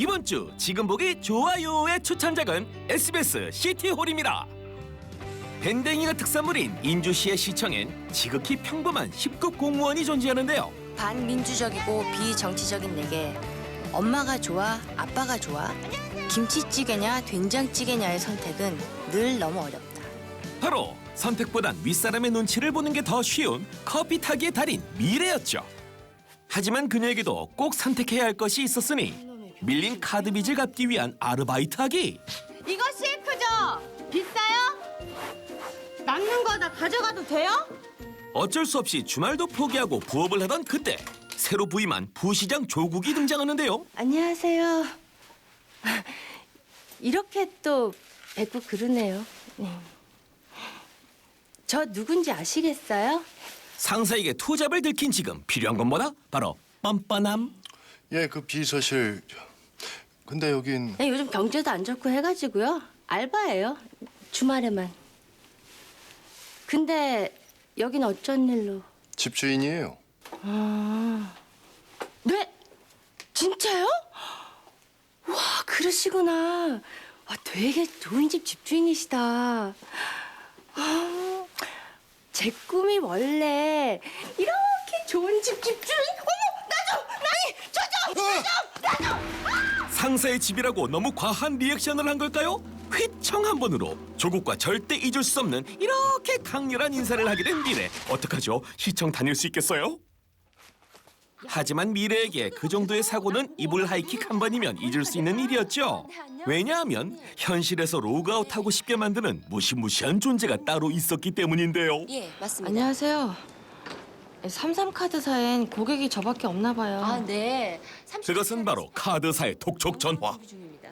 이번 주 지금 보기 좋아요의 추천작은 SBS 시티홀입니다. 밴댕이가 특산물인 인주시의 시청엔 지극히 평범한 10급 공무원이 존재하는데요. 반민주적이고 비정치적인 내게 엄마가 좋아, 아빠가 좋아? 김치찌개냐 된장찌개냐의 선택은 늘 너무 어렵다. 바로 선택보단 윗사람의 눈치를 보는 게 더 쉬운 커피 타기의 달인 미래였죠. 하지만 그녀에게도 꼭 선택해야 할 것이 있었으니 밀린 카드 빚을 갚기 위한 아르바이트하기. 이거 실크죠? 비싸요? 남는 거 다 가져가도 돼요? 어쩔 수 없이 주말도 포기하고 부업을 하던 그때 새로 부임한 부시장 조국이 등장하는데요. 안녕하세요. 이렇게 또 뵙고 그러네요. 네. 저 누군지 아시겠어요? 상사에게 투잡을 들킨 지금 필요한 건 뭐다? 바로 뻔뻔함. 예, 그 비서실. 근데 여긴 네, 요즘 경제도 안 좋고 해가지고요. 알바예요. 주말에만. 근데 여긴 어쩐 일로? 집주인이에요. 네? 진짜요? 와, 그러시구나. 아, 되게 좋은 집 집주인이시다. 아, 제 꿈이 원래 이렇게 좋은 집 집주인. 어머, 나도, 나니, 저저, 저저. 상사의 집이라고 너무 과한 리액션을 한 걸까요? 휘청 한 번으로 조국과 절대 잊을 수 없는 이렇게 강렬한 인사를 하게 된 미래 어떡하죠? 시청 다닐 수 있겠어요? 하지만 미래에게 그 정도의 사고는 이불 하이킥 한 번이면 잊을 수 있는 일이었죠. 왜냐하면 현실에서 로그아웃하고 싶게 만드는 무시무시한 존재가 따로 있었기 때문인데요. 예, 맞습니다. 안녕하세요. 삼삼카드사엔 고객이 저밖에 없나 봐요. 아, 네. 그것은 바로 카드사의 독촉 전화. 중입니다.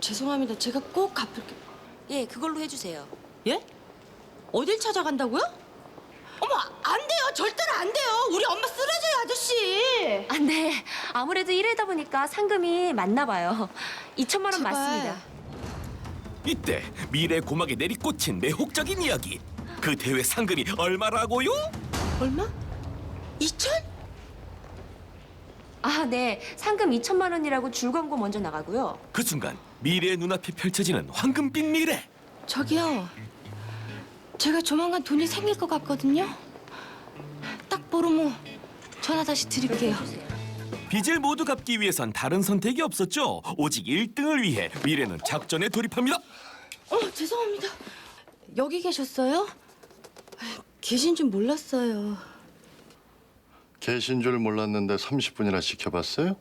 죄송합니다. 제가 꼭 갚을게요. 예, 그걸로 해주세요. 예? 어딜 찾아간다고요? 어머, 안 돼요. 절대로 안 돼요. 우리 엄마 쓰러져요, 아저씨. 아, 네. 아무래도 일하다 보니까 상금이 맞나 봐요. 2천만 원 제발. 맞습니다. 이때 미래 고막에 내리꽂힌 매혹적인 이야기. 그 대회 상금이 얼마라고요? 얼마? 이천? 아, 네. 상금 2천만 원이라고 줄 광고 먼저 나가고요. 그 순간 미래의 눈앞에 펼쳐지는 황금빛 미래. 저기요. 제가 조만간 돈이 생길 것 같거든요. 딱 보러모 전화 다시 드릴게요. 빚을 모두 갚기 위해선 다른 선택이 없었죠. 오직 1등을 위해 미래는 작전에 돌입합니다. 어, 죄송합니다. 여기 계셨어요? 계신 줄 몰랐어요. 계신 줄 몰랐는데 30분이나 지켜봤어요?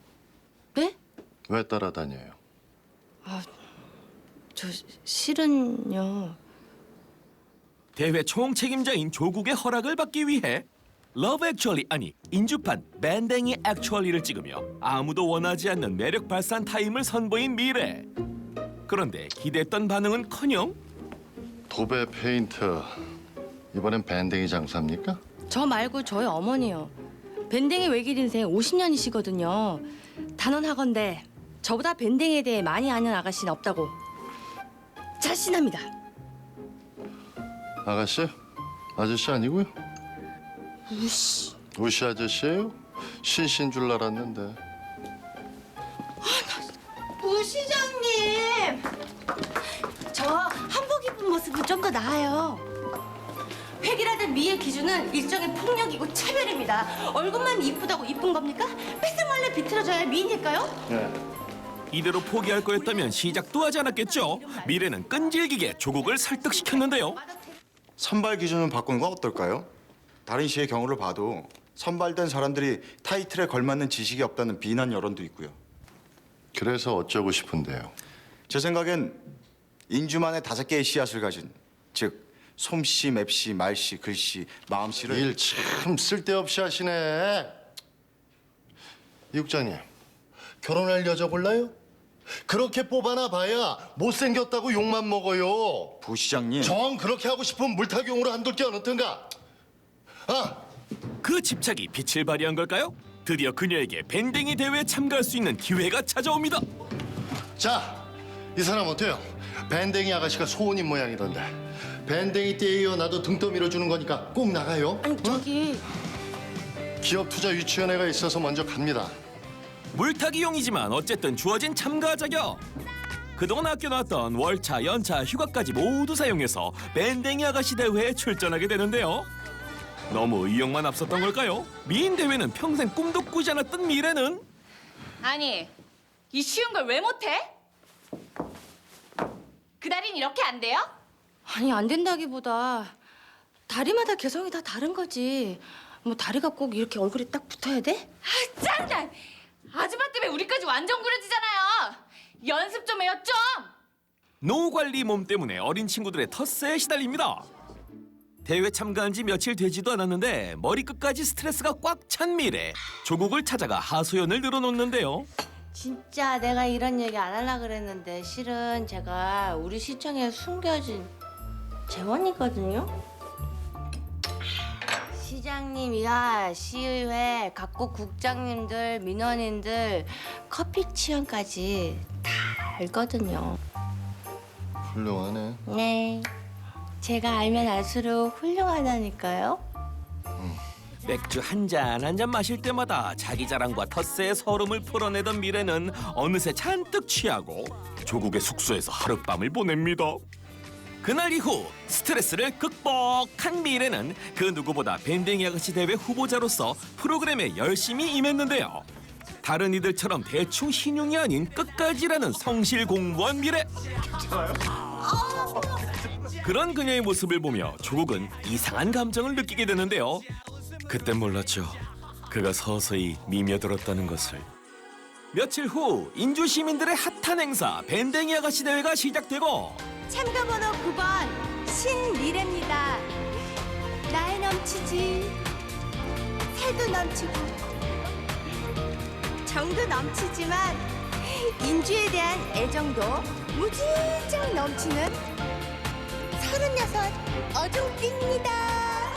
네? 왜 따라다녀요? 저 실은요. 대회 총책임자인 조국의 허락을 받기 위해 러브 액츄얼리 아니 인주판 밴댕이 액츄얼리를 찍으며 아무도 원하지 않는 매력 발산 타임을 선보인 미래. 그런데 기대했던 반응은커녕 도배 페인트. 이번엔 밴댕이 장사입니까? 저 말고 저희 어머니요. 밴댕이 외길 인생 50년이시거든요. 단언하건대 저보다 밴댕이에 대해 많이 아는 아가씨는 없다고 자신합니다. 아가씨? 아저씨 아니고요? 우씨. 우시 아저씨예요? 신신 줄 알았는데. 부시장님! 저 한복 입은 모습은 좀 더 나아요. 획일화된 미의 기준은 일종의 폭력이고 차별입니다. 얼굴만 이쁘다고 이쁜 겁니까? 뺏을말래 비틀어져야 미인일까요? 예. 이대로 포기할 거였다면 시작도 하지 않았겠죠. 미래는 끈질기게 조국을 설득시켰는데요. 선발 기준을 바꾸는 건 어떨까요? 다른 시의 경우를 봐도 선발된 사람들이 타이틀에 걸맞는 지식이 없다는 비난 여론도 있고요. 그래서 어쩌고 싶은데요. 제 생각엔 인주만의 다섯 개의 씨앗을 가진 즉 솜씨, 맵씨, 말씨, 글씨, 마음씨를 일 참 쓸데없이 하시네. 이국장님, 결혼할 여자 몰라요? 그렇게 뽑아나 봐야 못생겼다고 욕만 먹어요. 부시장님 정 그렇게 하고 싶으면 물타기용으로 한둘 게 어떻든가. 아, 그 집착이 빛을 발휘한 걸까요? 드디어 그녀에게 밴댕이 대회에 참가할 수 있는 기회가 찾아옵니다. 자, 이 사람 어때요? 밴댕이 아가씨가 소원인 모양이던데. 밴댕이 띠에 이어 나도 등 떠밀어 주는 거니까 꼭 나가요. 아니 저기 기업 투자 유치원회가 있어서 먼저 갑니다. 물타기용이지만 어쨌든 주어진 참가 자격. 그동안 학교 나왔던 월차, 연차, 휴가까지 모두 사용해서 밴댕이 아가씨 대회에 출전하게 되는데요. 너무 의욕만 앞섰던 걸까요? 미인 대회는 평생 꿈도 꾸지 않았던 미래는 아니, 이 쉬운 걸 왜 못해? 그달인 이렇게 안 돼요? 아니 안 된다기보다 다리마다 개성이 다 다른 거지. 뭐 다리가 꼭 이렇게 얼굴에 딱 붙어야 돼? 아, 짱난! 아줌마 때문에 우리까지 완전 구려지잖아요. 연습 좀 해요, 좀! 노후 관리 몸 때문에 어린 친구들의 텃세에 시달립니다. 대회 참가한 지 며칠 되지도 않았는데 머리끝까지 스트레스가 꽉 찬 미래 조국을 찾아가 하소연을 늘어놓는데요. 진짜 내가 이런 얘기 안 하려 그랬는데 실은 제가 우리 시청에 숨겨진 재원이거든요. 시장님이야 시의회 각국 국장님들 민원인들 커피 취향까지 다 알거든요. 훌륭하네. 네. 제가 알면 알수록 훌륭하다니까요. 맥주 한 잔 한 잔 마실 때마다 자기 자랑과 텃세의 서름을 풀어내던 미래는 어느새 잔뜩 취하고 조국의 숙소에서 하룻밤을 보냅니다. 그날 이후 스트레스를 극복한 미래는 그 누구보다 밴댕이 아가씨 대회 후보자로서 프로그램에 열심히 임했는데요. 다른 이들처럼 대충 신용이 아닌 끝까지라는 성실 공부한 미래. 그런 그녀의 모습을 보며 조국은 이상한 감정을 느끼게 되는데요. 그땐 몰랐죠. 그가 서서히 미며들었다는 것을. 며칠 후 인주 시민들의 핫한 행사 밴댕이 아가씨 대회가 시작되고 참가번호 9번 신미래입니다. 나이 넘치지, 새도 넘치고, 정도 넘치지만 인주에 대한 애정도 무진장 넘치는 서른여섯 어종띠입니다.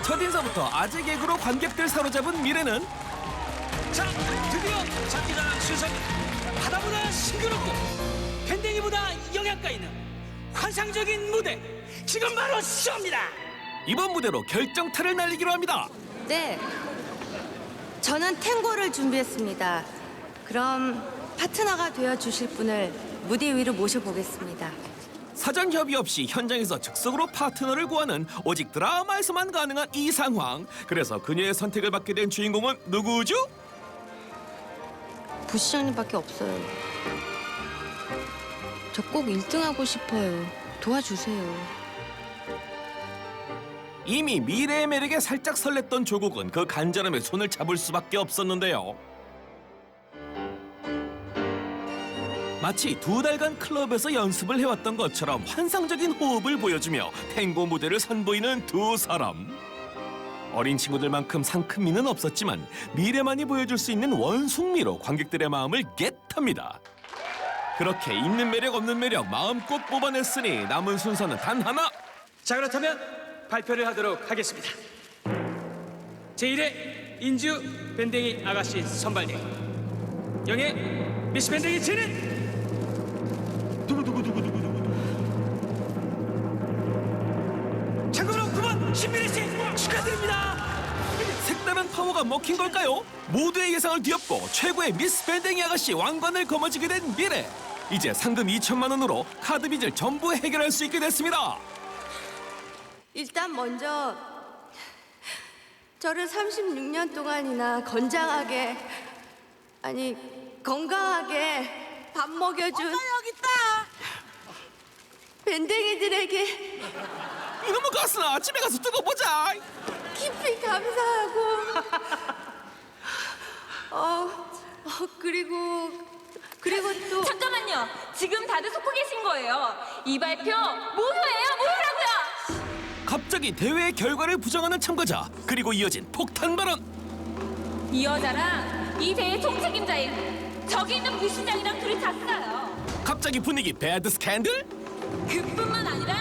첫 인사부터 아재 개그로 관객들 사로잡은 미래는 자, 드디어 장기자랑 수상 바다보다 싱그럽고 밴댕이보다 영양가 있는 환상적인 무대 지금 바로 쇼입니다. 이번 무대로 결정타를 날리기로 합니다. 네, 저는 탱고를 준비했습니다. 그럼 파트너가 되어 주실 분을 무대 위로 모셔보겠습니다. 사전 협의 없이 현장에서 즉석으로 파트너를 구하는 오직 드라마에서만 가능한 이 상황. 그래서 그녀의 선택을 받게 된 주인공은 누구죠? 부시장님밖에 없어요. 저 꼭 1등 하고 싶어요. 도와주세요. 이미 미래의 매력에 살짝 설렜던 조국은 그 간절함에 손을 잡을 수밖에 없었는데요. 마치 두 달간 클럽에서 연습을 해왔던 것처럼 환상적인 호흡을 보여주며 탱고 무대를 선보이는 두 사람. 어린 친구들만큼 상큼미는 없었지만 미래만이 보여줄 수 있는 원숭미로 관객들의 마음을 겟합니다. 그렇게 있는 매력 없는 매력 마음껏 뽑아냈으니 남은 순서는 단 하나. 자, 그렇다면 발표를 하도록 하겠습니다. 제1회 인주 밴댕이 아가씨 선발대 영예 미스 밴댕이 진은 참고로 9번 신미래 씨 축하드립니다. 색다른 파워가 먹힌 걸까요? 모두의 예상을 뒤엎고 최고의 미스 밴댕이 아가씨 왕관을 거머쥐게 된 미래. 이제 상금 2천만 원으로 카드 빚을 전부 해결할 수 있게 됐습니다. 일단 먼저 저를 36년 동안이나 건장하게 아니 건강하게 밥 먹여준 여기 있다. 밴댕이들에게 이놈의 가스나 집에 가서 두고 보자. 깊이 감사하고 어, 어 그리고 그리고 또 잠깐만요. 지금 다들 속고 계신 거예요. 이 발표 모효예요, 모효라고요. 갑자기 대회의 결과를 부정하는 참가자 그리고 이어진 폭탄 발언. 이 여자랑 이 대회 총책임자인 저기 있는 부시장이랑 둘이 잤어요. 갑자기 분위기 배드 스캔들? 그뿐만 아니라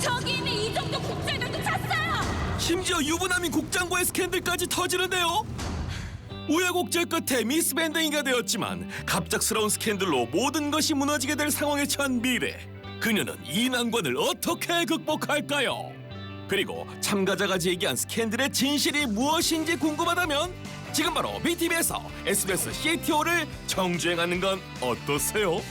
저기 있는 이정도 국장들도 잤어요. 심지어 유부남인 국장과의 스캔들까지 터지는데요. 우여곡절 끝에 미스 밴댕이가 되었지만 갑작스러운 스캔들로 모든 것이 무너지게 될 상황에 처한 미래. 그녀는 이 난관을 어떻게 극복할까요? 그리고 참가자가 제기한 스캔들의 진실이 무엇인지 궁금하다면 지금 바로 BTV에서 SBS CTO를 정주행하는 건 어떠세요?